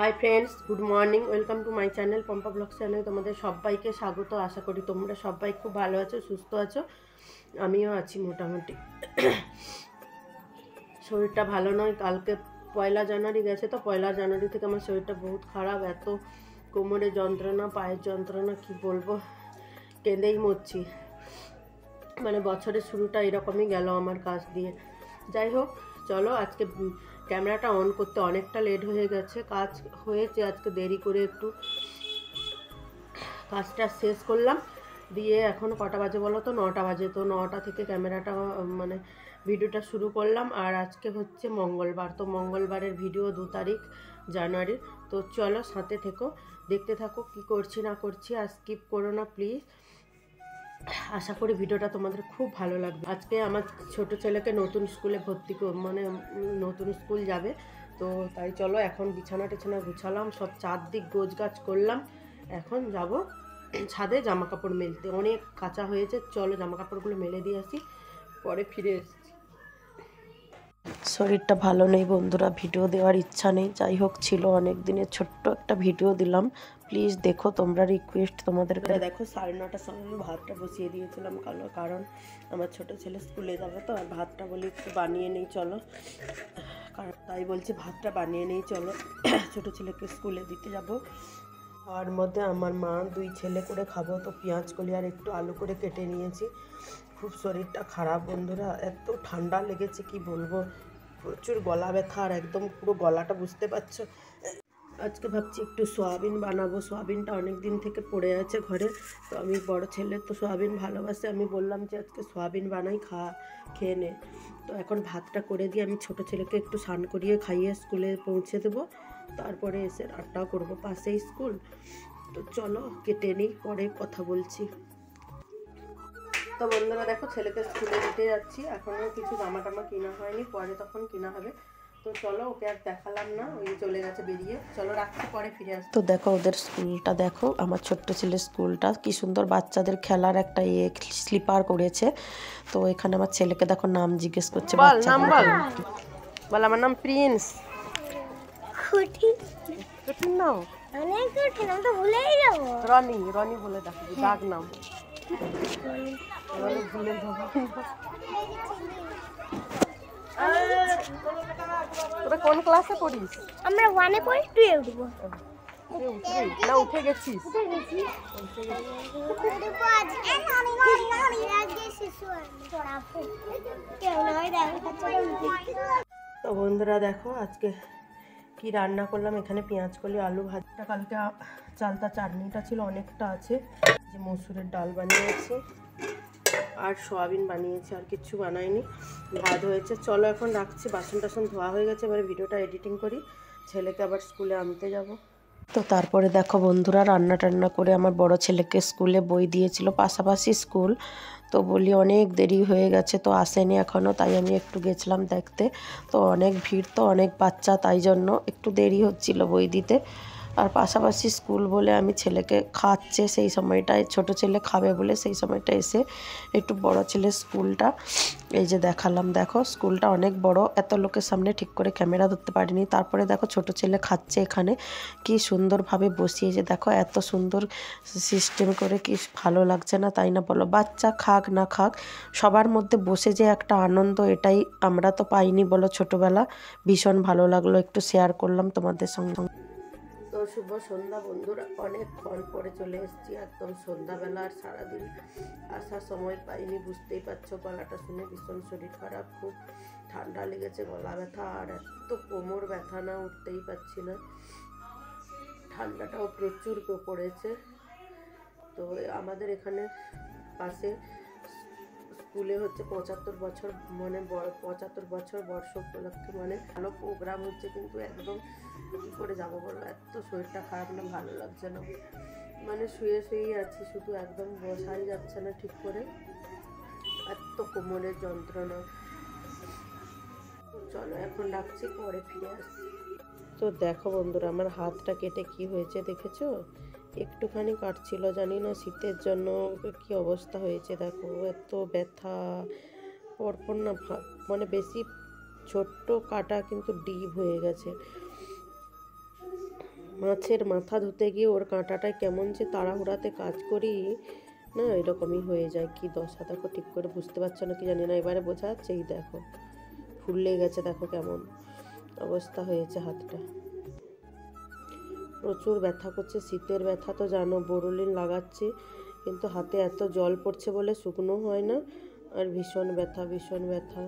Hi friends good morning welcome to my channel Pampa blog channel তোমাদের সবাইকে স্বাগত। আশা করি তোমরা সবাই খুব ভালো আছো, সুস্থ আছো। আমিও আছি মোটামুটি। শরীরটা ভালো নয়। কালকে পয়লা জানুয়ারি গেছে তো, পয়লা জানুয়ারি থেকে আমার শরীরটা বহুত খারাপ। এত কোমরে যন্ত্রণা, পায়ের যন্ত্রণা, কি বলব? কেঁদেই মরছি। মানে বছরের শুরুটা এরকমই গেল আমার কাজ দিয়ে। যাই হোক, চলো আজকে ক্যামেরাটা অন করতে অনেকটা লেট হয়ে গেছে। কাজ হয়েছে, আজকে দেরি করে একটু কাজটা শেষ করলাম। দিয়ে এখন কটা বাজে বলো তো? নটা বাজে। তো নটা থেকে ক্যামেরাটা মানে ভিডিওটা শুরু করলাম। আর আজকে হচ্ছে মঙ্গলবার। তো মঙ্গলবারের ভিডিও দু তারিখ জানুয়ারির। তো চলো সাথে থেকো। দেখতে থাকো কি করছি না করছি। আর স্কিপ করো না, প্লিজ। আশা করি ভিডিওটা তোমাদের খুব ভালো লাগবে। আজকে আমার ছোট ছেলেকে নতুন স্কুলে ভর্তি মানে নতুন স্কুল যাবে। তো তাই চলো এখন বিছানা টিছানা গুছালাম, সব চারদিক গোছ গাছ করলাম। এখন যাব ছাদে জামা কাপড় মেলতে। অনেক কাঁচা হয়েছে, চলো জামা কাপড়গুলো মেলে দিয়ে আসি, পরে ফিরে এসছি। শরীরটা ভালো নেই বন্ধুরা ভিডিও দেওয়ার ইচ্ছা নেই। যাই হোক ছিল অনেক দিনের ছোট্ট একটা ভিডিও দিলাম। প্লিজ দেখো তোমরা রিকোয়েস্ট তোমাদের দেখো সাড়ে নটার সময় আমি ভাতটা বসিয়ে দিয়েছিলাম কালো কারণ আমার ছোট ছেলে স্কুলে যাবে তো আর ভাতটা বলি একটু বানিয়ে নেই চলো। কারণ তাই বলছি ভাতটা বানিয়ে নেই চলো। ছোট ছেলেকে স্কুলে দিতে যাব। আর মধ্যে আমার মা দুই ছেলে করে খাব তো পেঁয়াজ কলি আর একটু আলু করে কেটে নিয়েছি। খুব শরীরটা খারাপ বন্ধুরা এত ঠান্ডা লেগেছে কি বলব? প্রচুর গলা ব্যথা আর একদম পুরো গলাটা বুঝতে পারছ। আজকে ভাবছি একটু সোয়াবিন বানাবো। সোয়াবিনটা অনেক দিন থেকে পড়ে আছে ঘরে। তো আমি বড় ছেলে, তো সোয়াবিন ভালোবাসে। আমি বললাম যে, আজকে সোয়াবিন বানাই, খা, খেয়ে নে। তো এখন ভাতটা করে দিয়ে আমি ছোট ছেলেকে একটু স্নান করিয়ে খাইয়ে স্কুলে পৌঁছে দেবো। তারপরে এসে রান্নাও করব পাশেই স্কুল। তো চলো কেটে নিই পরে কথা বলছি। তো বন্ধুরা দেখো ছেলেকে স্কুলে দিতে যাচ্ছি। এখনও কিছু জামা টামা কেনা হয়নি পরে তখন কেনা হবে। তো চলো ওকে আর দেখালাম না ওই চলে গেছে বেরিয়ে। চলো রাখছি পরে ফিরে আসছি। তো দেখো ওদের স্কুলটা দেখো আমার ছোট্ট ছেলের স্কুলটা। কি সুন্দর বাচ্চাদের খেলার একটা ইয়ে স্লিপার করেছে। তো এখানে আমার ছেলেকে দেখো নাম জিজ্ঞেস করছে বল নাম বল। বল আমার নাম প্রিন্স। নাম। অনেক কঠিন আমি তো ভুলেই যাব। রনি রনি বলে ডাকবি ডাক নাম। তোরা কোন ক্লাসে পড়িস? আমরা ওয়ানে পড়ি টুয়ে উঠবো। না উঠে গেছিস? তো বন্ধুরা দেখো আজকে কি রান্না করলাম? এখানে পেঁয়াজ কলি, আলু ভাজটা কালকে চালতা চাটনিটা ছিল, অনেকটা আছে। যে মসুরের ডাল বানিয়েছি, আর সোয়াবিন বানিয়েছি, আর কিচ্ছু বানাইনি। ভাত হয়েছে। চলো এখন রাখছি। বাসন টাসন ধোয়া হয়ে গেছে, এবারে ভিডিওটা এডিটিং করি। ছেলেকে আবার স্কুলে আনতে যাব। তো তারপরে দেখো বন্ধুরা রান্না টান্না করে আমার বড় ছেলেকে স্কুলে বই দিয়েছিল, পাশাপাশি স্কুল। তো বলি অনেক দেরি হয়ে গেছে, তো আসেনি এখনও তাই আমি একটু গেছিলাম দেখতে। তো অনেক ভিড়, তো অনেক বাচ্চা, তাই জন্য একটু দেরি হচ্ছিল বই দিতে। আর পাশাপাশি স্কুল বলে আমি ছেলেকে খাচ্ছে সেই সময়টায় ছোট ছেলে খাবে বলে সেই সময়টা এসে একটু বড় ছেলের স্কুলটা এই যে দেখালাম। দেখো, স্কুলটা অনেক বড়, এত লোকের সামনে ঠিক করে ক্যামেরা ধরতে পারিনি। তারপরে দেখো, ছোট ছেলে খাচ্ছে এখানে। কি সুন্দরভাবে বসিয়ে যে দেখো, এত সুন্দর সিস্টেম করে কি ভালো লাগছে না, তাই না বলো? বাচ্চা খাক না খাক, সবার মধ্যে বসে যে একটা আনন্দ, এটাই আমরা তো পাইনি বলো ছোটবেলা। ভীষণ ভালো লাগল, একটু শেয়ার করলাম তোমাদের সঙ্গে। শুভ সন্ধ্যা বন্ধুরা। অনেকক্ষণ পরে চলে এসেছি একদম সন্ধ্যাবেলা আর সারাদিন। আসার সময় পাইনি, বুঝতেই পারছ, গলাটা শুনে ভীষণ শরীর খারাপ, খুব ঠান্ডা লেগেছে, গলা ব্যথা, আর এত কোমর ব্যথা না, উঠতেই পারছি না। ঠান্ডাটাও প্রচুর পড়েছে। তো আমাদের এখানে পাশে স্কুলে হচ্ছে পঁচাত্তর বছর মানে পঁচাত্তর বছর বর্ষ উপলক্ষে মানে ভালো প্রোগ্রাম হচ্ছে কিন্তু একদম কী করে যাব বলো? এত শরীরটা খারাপ না, ভালো লাগছে না। মানে শুয়ে শুয়েই আছি, শুধু একদম বসাই যাচ্ছে না ঠিক করে। এত কোমরের যন্ত্রণা। চলো এখন রাখছি পরে ফিরে আসছি। তো দেখো বন্ধুরা, আমার হাতটা কেটে কি হয়েছে দেখেছ? একটুখানি কাটছিল, জানি না শীতের জন্য কি অবস্থা হয়েছে, দেখো এত ব্যথা। পরপর না মানে বেশি ছোট্ট কাটা কিন্তু ডিপ হয়ে গেছে। মাছের মাথা ধুতে গিয়ে ওর কাঁটাটায় কেমন যে তাড়াহুড়াতে কাজ করি, না এরকমই হয়ে যায়, কি দশা দেখো, ঠিক করে বুঝতে পারছ না কি জানি না, এবারে বোঝা যাচ্ছে, এই দেখো ফুললে গেছে, দেখো কেমন অবস্থা হয়েছে হাতটা। প্রচুর ব্যথা করছে, শীতের ব্যথা তো জানো, বোরোলিন লাগাচ্ছি, কিন্তু হাতে এত জল পড়ছে বলে শুকনো হয় না, আর ভীষণ ব্যথা ভীষণ ব্যথা।